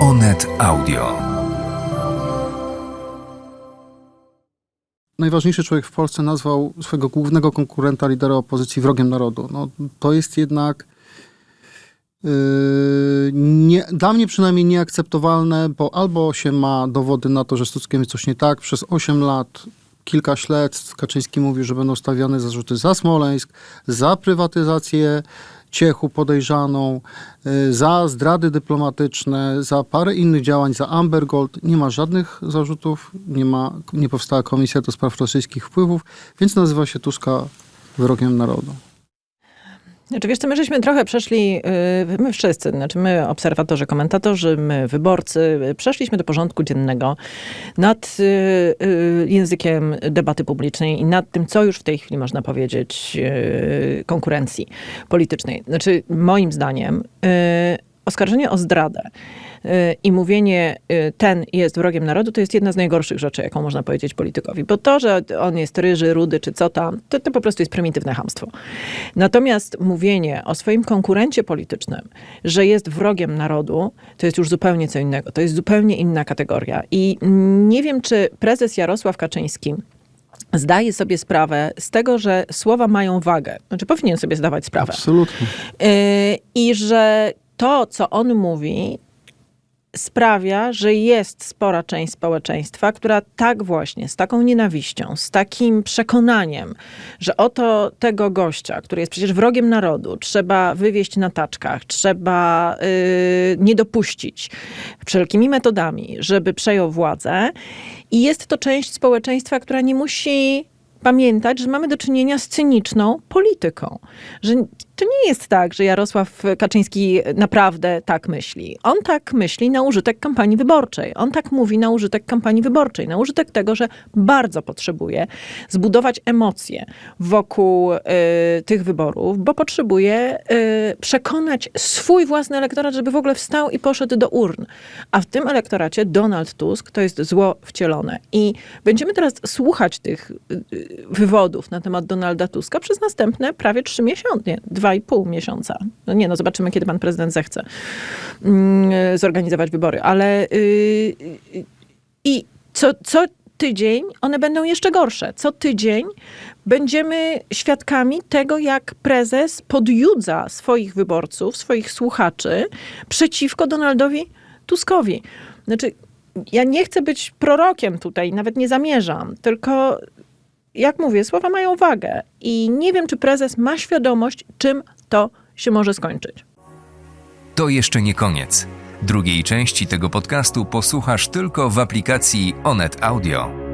Onet Audio. Najważniejszy człowiek w Polsce nazwał swojego głównego konkurenta, lidera opozycji wrogiem narodu. No, to jest jednak yy, nie, dla mnie przynajmniej nieakceptowalne, bo albo się ma dowody na to, że z Tuckiem jest coś nie tak. Przez 8 lat kilka śledztw. Kaczyński mówi, że będą stawiane zarzuty za Smoleńsk, za prywatyzację Ciechu podejrzaną, y, za zdrady dyplomatyczne, za parę innych działań, za Amber Gold. Nie ma żadnych zarzutów, nie, ma, nie powstała komisja do spraw rosyjskich wpływów, więc nazywa się Tuska wrogiem narodu. Znaczy, wiesz my żeśmy trochę przeszli, yy, my wszyscy, znaczy my obserwatorzy, komentatorzy, my wyborcy, przeszliśmy do porządku dziennego nad yy, językiem debaty publicznej i nad tym, co już w tej chwili można powiedzieć konkurencji politycznej. Znaczy, moim zdaniem, oskarżenie o zdradę i mówienie ten jest wrogiem narodu, to jest jedna z najgorszych rzeczy, jaką można powiedzieć politykowi. Bo to, że on jest ryży, rudy czy co tam, to, to po prostu jest prymitywne hamstwo. Natomiast mówienie o swoim konkurencie politycznym, że jest wrogiem narodu, to jest już zupełnie co innego. To jest zupełnie inna kategoria. I nie wiem, czy prezes Jarosław Kaczyński zdaje sobie sprawę z tego, że słowa mają wagę. Znaczy powinien sobie zdawać sprawę. Absolutnie. Yy, I że to, co on mówi, sprawia, że jest spora część społeczeństwa, która tak właśnie, z taką nienawiścią, z takim przekonaniem, że oto tego gościa, który jest przecież wrogiem narodu, trzeba wywieźć na taczkach, trzeba yy, nie dopuścić wszelkimi metodami, żeby przejął władzę. I jest to część społeczeństwa, która nie musi pamiętać, że mamy do czynienia z cyniczną polityką. Że to nie jest tak, że Jarosław Kaczyński naprawdę tak myśli. On tak myśli na użytek kampanii wyborczej. On tak mówi na użytek kampanii wyborczej, na użytek tego, że bardzo potrzebuje zbudować emocje wokół y, tych wyborów, bo potrzebuje y, przekonać swój własny elektorat, żeby w ogóle wstał i poszedł do urn. A w tym elektoracie Donald Tusk to jest zło wcielone. I będziemy teraz słuchać tych y, wywodów na temat Donalda Tuska przez następne prawie trzy miesiące, dwa i pół miesiąca. No nie, no zobaczymy, kiedy pan prezydent zechce mm, zorganizować wybory. Ale yy, i co, co tydzień one będą jeszcze gorsze. Co tydzień będziemy świadkami tego, jak prezes podjudza swoich wyborców, swoich słuchaczy przeciwko Donaldowi Tuskowi. Znaczy, ja nie chcę być prorokiem tutaj, nawet nie zamierzam, tylko jak mówię, słowa mają wagę i nie wiem, czy prezes ma świadomość, czym to się może skończyć. To jeszcze nie koniec. Drugiej części tego podcastu posłuchasz tylko w aplikacji Onet Audio.